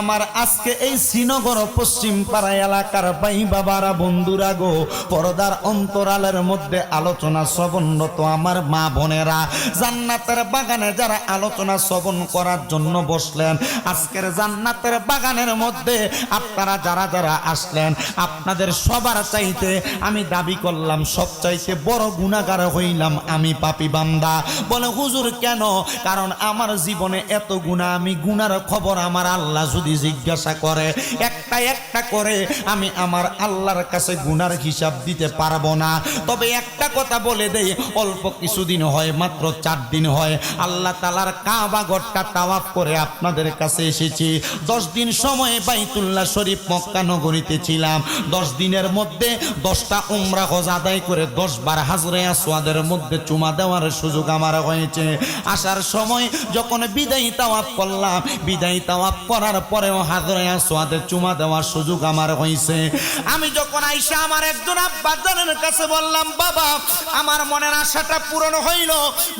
আমার আজকে এই শ্রীনগর পশ্চিম পাড়া এলাকার ভাই বাবারা বন্ধুরা গো, পর্দার অন্তরালের মধ্যে আলোচনা শ্রবণরত আমার মা বোনেরা। জান্নাতের বাগানে যারা আলোচনা শ্রবণ করার জন্য বসলেন, আজকের জান্নাতের বাগানের মধ্যে আপনারা যারা যারা আসলেন, আপনাদের সবার চাইতে আমি দাবি করলাম, সব চাইতে বড় গুণাগার হইলাম আমি পাপি বান্দা। বলে, হুজুর কেন? কারণ আমার জীবনে এত গুণা আমি গুনার খবর আমার আল্লাহ যদি জিজ্ঞাসা করে একটা একটা করে আমি আমার আল্লাহর কাছে গুনার হিসাব দিতে পারব না। তবে একটা কথা বলে দেই, অল্প কিছুদিন হয়, মাত্র চার দিন হয়। আল্লাহ তালার কাবা গড়টা তাওয়াফ করে আপনাদের কাছে এসেছি। দশ দিন সময়ে বাইতুল্লাহ শরীফ মক্কা নগরীতে ছিলাম। দশ দিনের মধ্যে দশটা উমরা হজ আদায় করে দশ বার হাজরে আসওয়াদের মধ্যে চুমা দেওয়ার সুযোগ আমার হয়েছে। আসার সময় যখন বিদায়ী তাওয়াফ করলাম, বিদায়ী তাওয়াফ করার পরেও হাজরে আসওয়াদে চুমা দেওয়ার সুযোগ আমার হয়েছে আমি যখন আইসা আমার একজন আব্বাজানের কাছে বললাম, বাবা, আমার মনের আশাটা পূরণ হইল।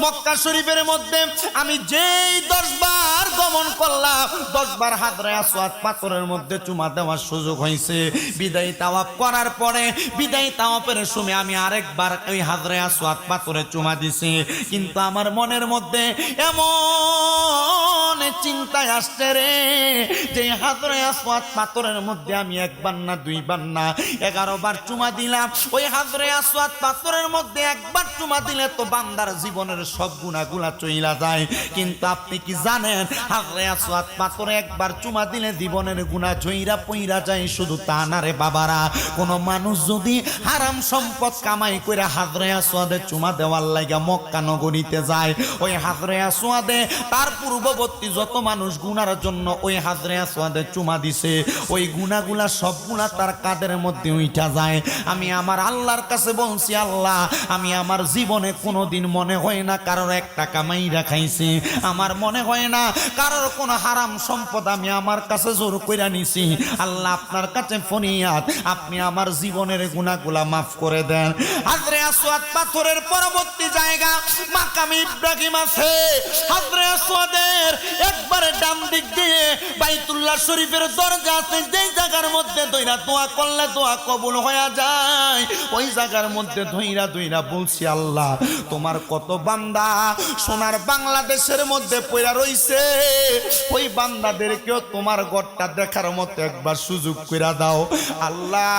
মক্কা শরীফের মধ্যে আমি যেই দশ বার গমন করলাম দশ বার হাজরে আসওয়াদ পাথরের মধ্যে চুমা দেওয়ার সুযোগ হয়েছে বিদায়ী তাওয়াফ করার পরে, বিদায়ী তাওয়াফের সময় আমি আরেকবার ওই হাজরে আসওয়াদ পাথরে চুমা দিছি। কিন্তু আমার মনের মধ্যে এমন চিন্তায় আসছে রে। যে হাজরে আসওয়াদ পাথরের মধ্যে আমি একবার না দুইবার না এগারো বার চুমা দিলাম। ওই হাজরে আসওয়াদ পাথরের মধ্যে একবার চুমা দিলে তো বান্দার জীবনের সব গুণাগুলা চইলা যায়। কিন্তু আপনি কি জানেন হাজরে আসওয়াদ পাথরে একবার চুমা দিলে জীবনের গুণা চইরা পইরা যায় শুধু তা না রে বাবারা। কোনো মানুষ যদি হারাম সম্পদ কামাই করে হাজরে আসওয়াদে চুমা দেওয়ার লাগা মক্কা নগরীতে যায়, ওই হাজরে আসওয়াদে তার পূর্ববর্তী যত মানুষ গুনার জন্য ওই হাজরে আসওয়াদে চুমা দিছে, ওই গুনাগুলা সবগুলা তার কাদের মধ্যে উঠা যায়। আমি আমার আল্লাহর কাছে বলছি, আল্লাহ, আমি আমার জীবনে কোনোদিন মনে হয় না কারোর এক টাকা মাই রাখাইছি আমার মনে হয় না কারোর কোনো হারাম সম্পদ আমি আমার কাছে জোর কইরা নিছি। আল্লাহ, আপনার কাছে ফনিয়াদ আপনি আমার জীবনের গুণাগুলা মাফ করে দেন। হাজরে আসওয়াদ পাথরের পরবর্তী জায়গা, মাকামি ইব্রাহিম আছে। হাজরে আসওয়াদের একবারে ডান দিক দিয়ে বাইতুল্লাহ শরীফের দরজা আছে, যেই জায়গার মধ্যে দইরা দোয়া করলে দোয়া কবুল হয়ে যায়, ওই জায়গার মধ্যে ধইরা ধইরা বলছি, আল্লাহ, তোমার কত বান্দা সোনার বাংলাদেশের মধ্যে পড়া রইছে, ওই বান্দাদেরকেও তোমার ঘরটা দেখার মতো একবার সুযোগ করে দাও, আল্লাহ।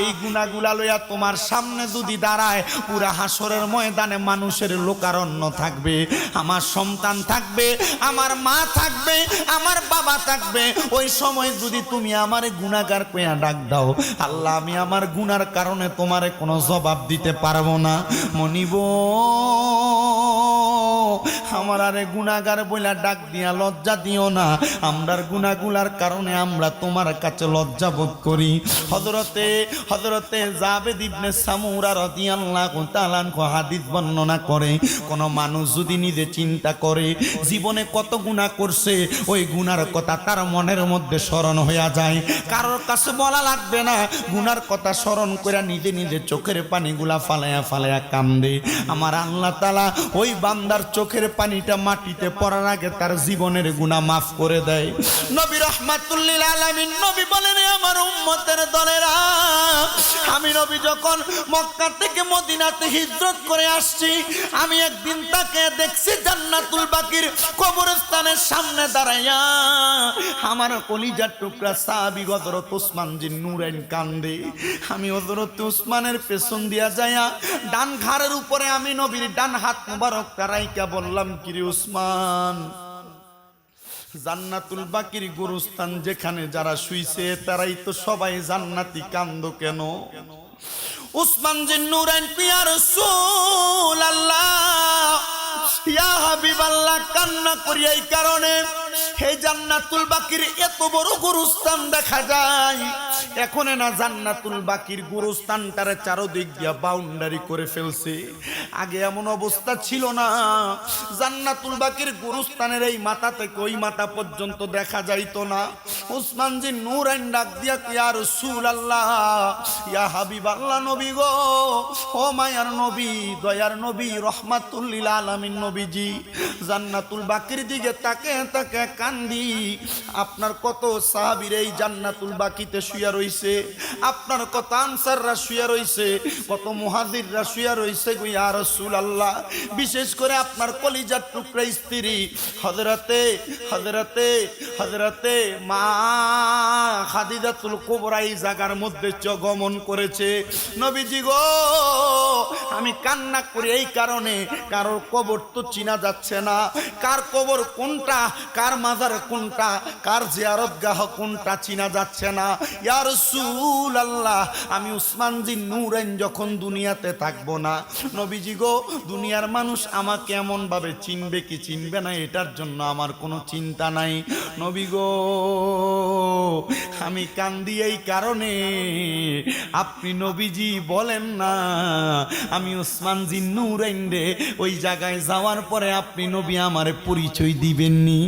এই গুণাগুলা লইয়া তোমার সামনে যদি দাঁড়ায়, পুরা হাসরের ময়দানে মানুষের লোকারণ্য থাকবে। আমার সন্তান থাকবে, আমার মা থাকবে, আমার বাবা থাকবে। ওই সময় যদি তুমি আমার গুণাগার কইয়া ডাক দাও, আল্লাহ, আমি আমার গুনার কারণে তোমারে কোনো জবাব দিতে পারব না। মনিব আমার আরে গুনাগার বইলা ডাক দিয়া লজ্জা দিও না। আমরার গুনাগুলার কারণে আমরা তোমার কাছে লজ্জা বোধ করি। হজরতে হজরতে জাবেদ ইবনে সামুরা রাদিয়াল্লাহু হাদিস বর্ণনা করে, কোন মানুষ যদি নিজে চিন্তা করে, জীবনে কত গুনাহ করছে, ওই গুনার কথা তার মনের মধ্যে স্মরণ হইয়া যায়। কারোর কাছে বলা লাগবে না গুনার কথা স্মরণ করে নিজে নিজে চোখের পানিগুলা ফালায়া ফালায়া কান্দে। আমার আল্লাহ তালা ওই বান্দার চোখের পানিটা মাটিতে পড়ার আগে তার জীবনের গুণা মাফ করে দেয়। নবী রহমাতুল্লিল আলামিন নবী বলেন, "এ আমার উম্মতের দলেরা আমি নবী যখন মক্কা থেকে মদিনাতে হিজরত করে আসছি, আমি একদিন তাকে দেখছি জান্নাতুল বাকির কবরস্থানের সামনে দাঁড়াইয়া আমার কলিজার টুকরা সাহাবি হযরত ওসমান জিন নুরাইন কান্দে। আমি হযরত ওসমানের পেছন দিয়া যায়া ডান ঘাড়ের উপরে আমি নবীর ডান হাত মুবারক রাইকা বললাম, কিরে ওসমান? জান্নাতুল বাকির গুরুস্থান যেখানে যারা শুইছে, তারাই তো সবাই জান্নাতি, কান্দ কেন? উসমান যে নুরাইন, পিয়া রাসূল আল্লাহ ইয়া হাবিবাল্লাহ, কান্না করি এই কারণে। হে জান্নাতুল বাকির, এত বড় গুরুস্থান দেখা যায়। এখন না জান্নাতুল বাকির গুরুস্থানটারে চারোদিক দিয়া বাউন্ডারি করে ফেলছে। আগে এমন অবস্থা ছিল না। জান্নাতুল বাকির গুরুস্থানের এই মাথা থেকে ওই মাথা পর্যন্ত দেখা যাইতো না। উসমান জি নূর আইন ডাক দিয়া ইয়া রসুল আল্লাহ ইয়া হাবিব আল্লাহ নবী গো, ও মায়ার নবী, দয়ার নবী রহমাতুল্লিল আলামিন নবীজি, জান্নাতুল বাকির দিকে তাকে তাকে কান্দি, আপনার কত সাহাবীর এই জান্নাতুল বাকিতে শুয়া রইছে? আপনার কত আনসাররা শুয়া রইছে? কত মুহাদিররা শুয়া রইছে গো, ইয়া রাসূল আল্লাহ বিশেষ করে আপনার কলিজার টুকরা স্ত্রী, হযরতে হযরতে হযরতে মা খাদিজাতুল কুবরা এই জায়গার মধ্যে গমন করেছে। নবীজি গো, আমি কান্না করি এই কারণে কারোর কবর তো চিনা যাচ্ছে না। কার কবর কোনটা, কার মাজার কোনটা, কার জিয়ারত গাহ কোনটা চিনা যাচ্ছে না। ইয়ার সুল আল্লাহ আমি উসমান জি নূরেন যখন দুনিয়াতে থাকব না। নবীজি গো, দুনিয়ার মানুষ আমাকে এমন ভাবে চিনবে কি চিনবে না, এটার জন্য আমার কোনো চিন্তা নাই। নবী গো আমি কান্দি এই কারণে। আপনি নবীজি বলেন না, আমি ওসমান জি নূরাইন রে, ওই জায়গায় যাওয়ার পরে আপনি নবী আমার পরিচয় দিবেননি।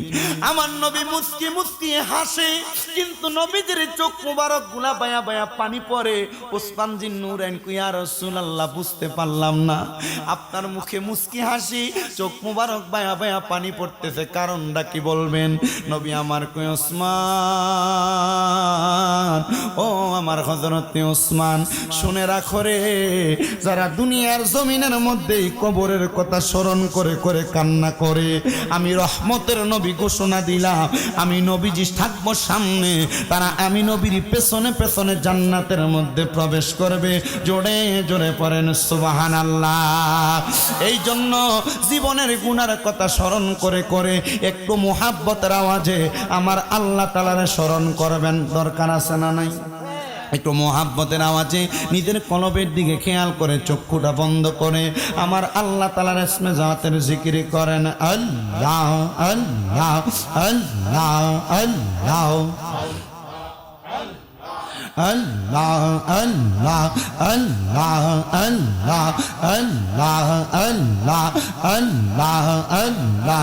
আমার নবী মুস্কি মুস্কি হাসে, কিন্তু নবীজির চোখ মুবারকগুলা বায়া বায়া পানি পড়ে। ওসমান জি নূরাইন কুইয়া রাসূলুল্লাহ, বুঝতে পারলাম না। আপনার মুখে মুস্কি হাসি, চোখ মুবারক বায়া বায়া পানি পড়তেছে, কারণটা কি বলবেন? নবী আমার কই, ওসমান ও আমার হজরত ওসমান শুনে রাখো রে, যারা দুনিয়ার জমিনের মধ্যেই কবরের কথা স্মরণ করে করে কান্না করে, আমি রহমতের নবী ঘোষণা দিলাম, আমি নবীজি থাকব সামনে, তারা আমি নবীর পেছনে পেছনে জান্নাতের মধ্যে প্রবেশ করবে, জোরে জোরে পড়েন সুবাহান আল্লাহ এই জন্য জীবনের গুণার কথা স্মরণ করে করে একটু মোহাব্বতের আওয়াজে আমার আল্লাহ তালারে স্মরণ করবেন, দরকার আছে না নাই? একটু মোহাব্বতের আওয়াজে নিজের কলবের দিকে খেয়াল করে চক্ষুটা বন্ধ করে আমার আল্লাহ তালার এসমে জাতের জিকিরি করেন আল্লাহ আল্লাহ আল্লাহ। আল্লাহ আল্লাহ আল্লাহ আল্লাহ আল্লাহ আল্লাহ আল্লাহ আল্লাহ।